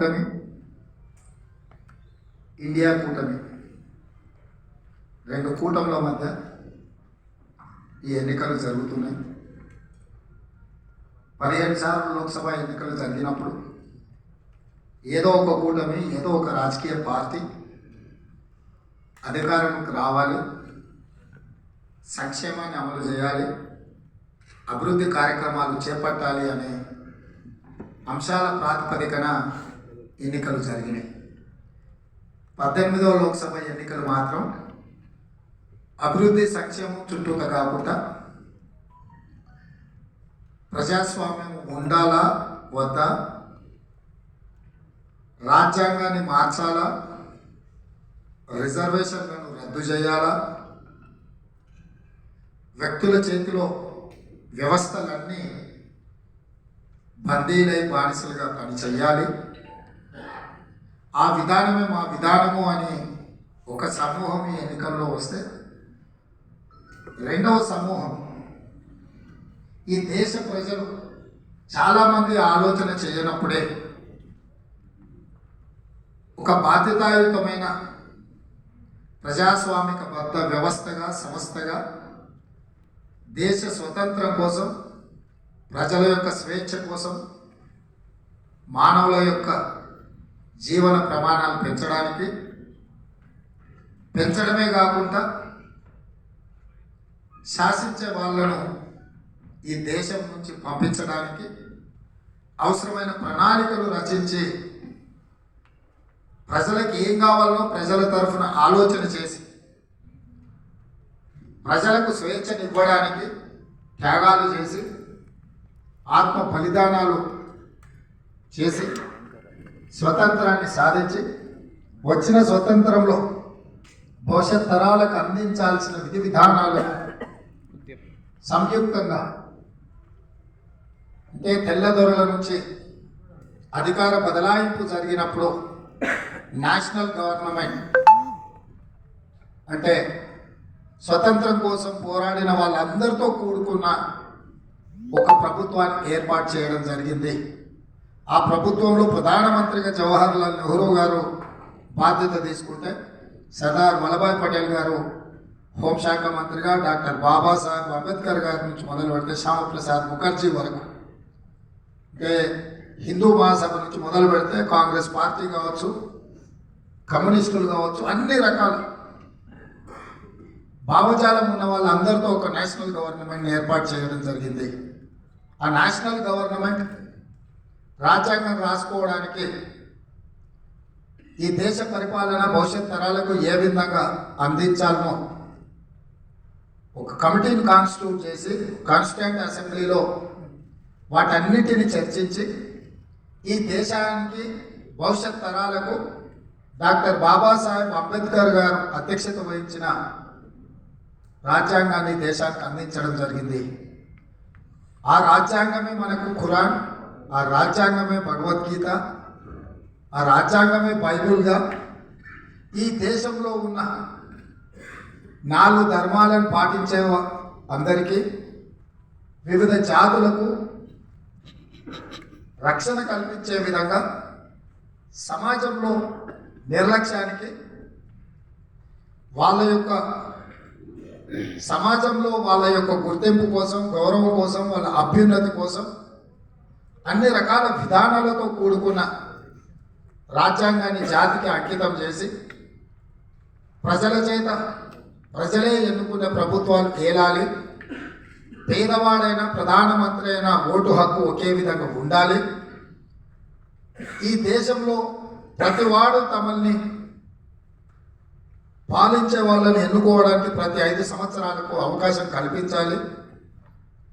కూటమి ఇండియా కూటమి. రెండు కూటముల మధ్య ఈ ఎన్నికలు జరుగుతున్నాయి. పదిహేను సార్లు లోక్సభ ఎన్నికలు జరిగినప్పుడు ఏదో ఒక కూటమి ఏదో ఒక రాజకీయ పార్టీ అధికారంకి రావాలి సంక్షేమాన్ని అమలు చేయాలి అభివృద్ధి కార్యక్రమాలు చేపట్టాలి అనే అంశాల ప్రాతిపదికన ఎన్నికలు జరిగినాయి. పద్దెనిమిదవ లోక్సభ ఎన్నికలు మాత్రం అభివృద్ధి సంక్షేమం చుట్టూక కాకుండా ప్రజాస్వామ్యం ఉండాలా వద్దా రాజ్యాంగాన్ని మార్చాలా రిజర్వేషన్లను రద్దు చేయాలా వ్యక్తుల చేతిలో వ్యవస్థలన్నీ బందీలై బానిసలుగా పనిచేయాలి. ఆ విధానమే మా విధానము అని ఒక సమూహం ఈ ఎన్నికల్లో వస్తే రెండవ సమూహం ఈ దేశ ప్రజలు చాలామంది ఆలోచన చేయనప్పుడే ఒక బాధ్యతాయుతమైన ప్రజాస్వామిక బద్ద వ్యవస్థగా సంస్థగా దేశ స్వతంత్రం కోసం ప్రజల యొక్క స్వేచ్ఛ కోసం మానవుల యొక్క జీవన ప్రమాణాలు పెంచడానికి. పెంచడమే కాకుండా శాసించే వాళ్ళను ఈ దేశం నుంచి పంపించడానికి అవసరమైన ప్రణాళికలు రచించి ప్రజలకు ఏం కావాలో ప్రజల తరఫున ఆలోచన చేసి ప్రజలకు స్వేచ్ఛనివ్వడానికి త్యాగాలు చేసి ఆత్మ బలిదానాలు చేసి స్వతంత్రాన్ని సాధించి వచ్చిన స్వతంత్రంలో భవిష్యత్ తరాలకు అందించాల్సిన విధి విధానాలను సంయుక్తంగా అంటే తెల్లదొరల నుంచి అధికార బదలాయింపు జరిగినప్పుడు నేషనల్ గవర్నమెంట్ అంటే స్వతంత్రం కోసం పోరాడిన వాళ్ళందరితో కూడుకున్న ఒక ప్రభుత్వాన్ని ఏర్పాటు చేయడం జరిగింది. ఆ ప్రభుత్వంలో ప్రధానమంత్రిగా జవహర్లాల్ నెహ్రూ గారు బాధ్యత తీసుకుంటే సర్దార్ వల్లభాయ్ పటేల్ గారు హోంశాఖ మంత్రిగా డాక్టర్ బాబాసాహెబ్ అంబేద్కర్ గారి నుంచి మొదలు పెడితే శ్యామప్రసాద్ ముఖర్జీ వరకు. అంటే హిందూ మహాసభ నుంచి మొదలు పెడితే కాంగ్రెస్ పార్టీ కావచ్చు కమ్యూనిస్టులు కావచ్చు అన్ని రకాల. భావజాలం ఉన్న వాళ్ళందరితో ఒక నేషనల్ గవర్నమెంట్ ఏర్పాటు చేయడం జరిగింది. ఆ నేషనల్ గవర్నమెంట్ రాజ్యాంగం రాసుకోవడానికి ఈ దేశ పరిపాలన భవిష్యత్ తరాలకు ఏ విధంగా అందించాలనో ఒక కమిటీని కాన్స్టిట్యూట్ చేసి కాన్స్టిట్యూంట్ అసెంబ్లీలో వాటన్నిటిని చర్చించి ఈ దేశానికి భవిష్యత్ తరాలకు డాక్టర్ బాబాసాహెబ్ అంబేద్కర్ గారు అధ్యక్షత వహించిన రాజ్యాంగాన్ని దేశానికి అందించడం జరిగింది. ఆ రాజ్యాంగమే మనకు ఖురాన్ ఆ రాజ్యాంగమే భగవద్గీత ఆ రాజ్యాంగమే బైబిల్గా. ఈ దేశంలో ఉన్న నాలుగు ధర్మాలను పాటించే అందరికీ వివిధ జాతులకు రక్షణ కల్పించే విధంగా సమాజంలో నిర్లక్ష్యానికి వాళ్ళ యొక్క సమాజంలో వాళ్ళ యొక్క గుర్తింపు కోసం గౌరవం కోసం వాళ్ళ అభ్యున్నతి కోసం అన్ని రకాల విధానాలతో కూడుకున్న రాజ్యాంగాన్ని జాతికి అంకితం చేసి ప్రజల చేత ప్రజలే ఎన్నుకునే ప్రభుత్వాలు ఏలాలి పేదవాడైనా ప్రధానమంత్రి అయినా ఓటు హక్కు ఒకే విధంగా ఉండాలి. ఈ దేశంలో ప్రతివాడు తమల్ని పాలించే వాళ్ళని ఎన్నుకోవడానికి ప్రతి ఐదు సంవత్సరాలకు అవకాశం కల్పించాలి.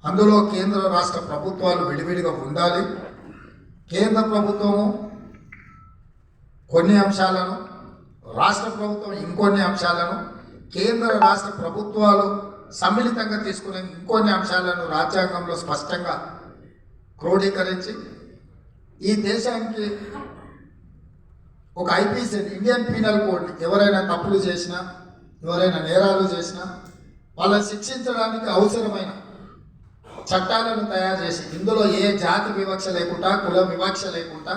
అందులో కేంద్ర రాష్ట్ర ప్రభుత్వాలు విడివిడిగా ఉండాలి. కేంద్ర ప్రభుత్వము కొన్ని అంశాలను రాష్ట్ర ప్రభుత్వం ఇంకొన్ని అంశాలను కేంద్ర రాష్ట్ర ప్రభుత్వాలు సమ్మిళితంగా తీసుకునే ఇంకొన్ని అంశాలను రాజ్యాంగంలో స్పష్టంగా క్రోడీకరించి ఈ దేశానికి ఒక ఐపీసీ ఇండియన్ పీనల్ కోడ్ ఎవరైనా తప్పులు చేసినా ఎవరైనా నేరాలు చేసినా వాళ్ళని శిక్షించడానికి అవసరమైన చట్టాలను తయారు చేసి ఇందులో ఏ జాతి వివక్ష లేకుండా కుల వివక్ష లేకుండా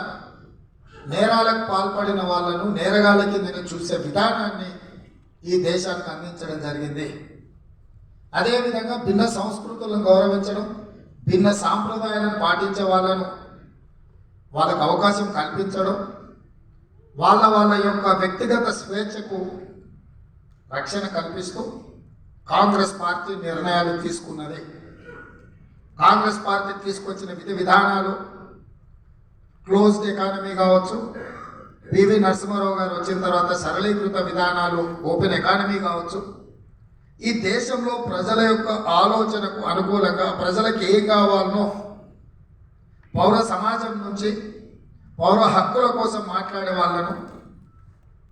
నేరాలకు పాల్పడిన వాళ్ళను నేరగాళ్ళ కిందనే చూసే విధానాన్ని ఈ దేశానికి అందించడం జరిగింది. అదేవిధంగా భిన్న సంస్కృతులను గౌరవించడం భిన్న సాంప్రదాయాలను పాటించే వాళ్ళను వాళ్ళకు అవకాశం కల్పించడం వాళ్ళ వాళ్ళ యొక్క వ్యక్తిగత స్వేచ్ఛకు రక్షణ కల్పిస్తూ కాంగ్రెస్ పార్టీ నిర్ణయాలు తీసుకున్నది. కాంగ్రెస్ పార్టీ తీసుకొచ్చిన విధి విధానాలు క్లోజ్డ్ ఎకానమీ కావచ్చు పివి నరసింహారావు గారు వచ్చిన తర్వాత సరళీకృత విధానాలు ఓపెన్ ఎకానమీ కావచ్చు. ఈ దేశంలో ప్రజల యొక్క ఆలోచనకు అనుకూలంగా ప్రజలకు ఏం కావాలనో పౌర సమాజం నుంచి పౌర హక్కుల కోసం మాట్లాడే వాళ్ళను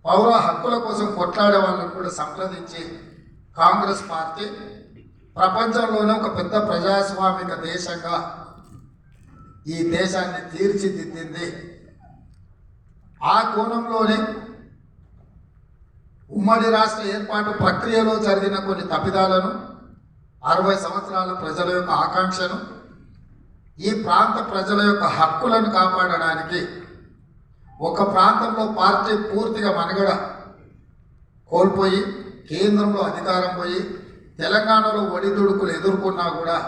పౌర హక్కుల కోసం కొట్లాడే వాళ్ళను కూడా సంప్రదించి కాంగ్రెస్ పార్టీ ప్రపంచంలోనే ఒక పెద్ద ప్రజాస్వామిక దేశంగా ఈ దేశాన్ని తీర్చిదిద్దింది. ఆ కోణంలోనే ఉమ్మడి రాష్ట్ర ఏర్పాటు ప్రక్రియలో జరిగిన కొన్ని తప్పిదాలను అరవై సంవత్సరాల ప్రజల యొక్క ఆకాంక్షను ఈ ప్రాంత ప్రజల యొక్క హక్కులను కాపాడడానికి ఒక ప్రాంతంలో పార్టీ పూర్తిగా మనుగడ కోల్పోయి కేంద్రంలో అధికారం పోయి తెలంగాణలో ఒడిదుడుకులు ఎదుర్కొన్నా కూడా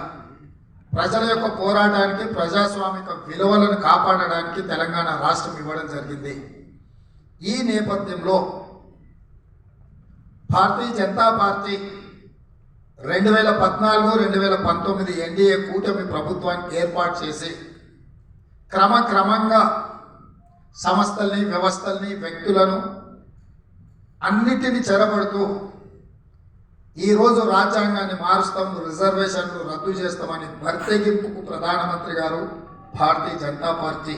ప్రజల యొక్క పోరాటానికి ప్రజాస్వామిక విలువలను కాపాడడానికి తెలంగాణ రాష్ట్రం ఇవ్వడం జరిగింది. ఈ నేపథ్యంలో భారతీయ జనతా పార్టీ రెండు వేల పద్నాలుగు రెండు వేల పంతొమ్మిది ఎన్డీఏ కూటమి ప్రభుత్వాన్ని ఏర్పాటు చేసి క్రమక్రమంగా సంస్థల్ని వ్యవస్థల్ని వ్యక్తులను అన్నిటినీ చెరబడుతూ ఈరోజు రాజ్యాంగాన్ని మారుస్తాం రిజర్వేషన్లు రద్దు చేస్తామని బర్తెగింపుకు ప్రధానమంత్రి గారు భారతీయ జనతా పార్టీ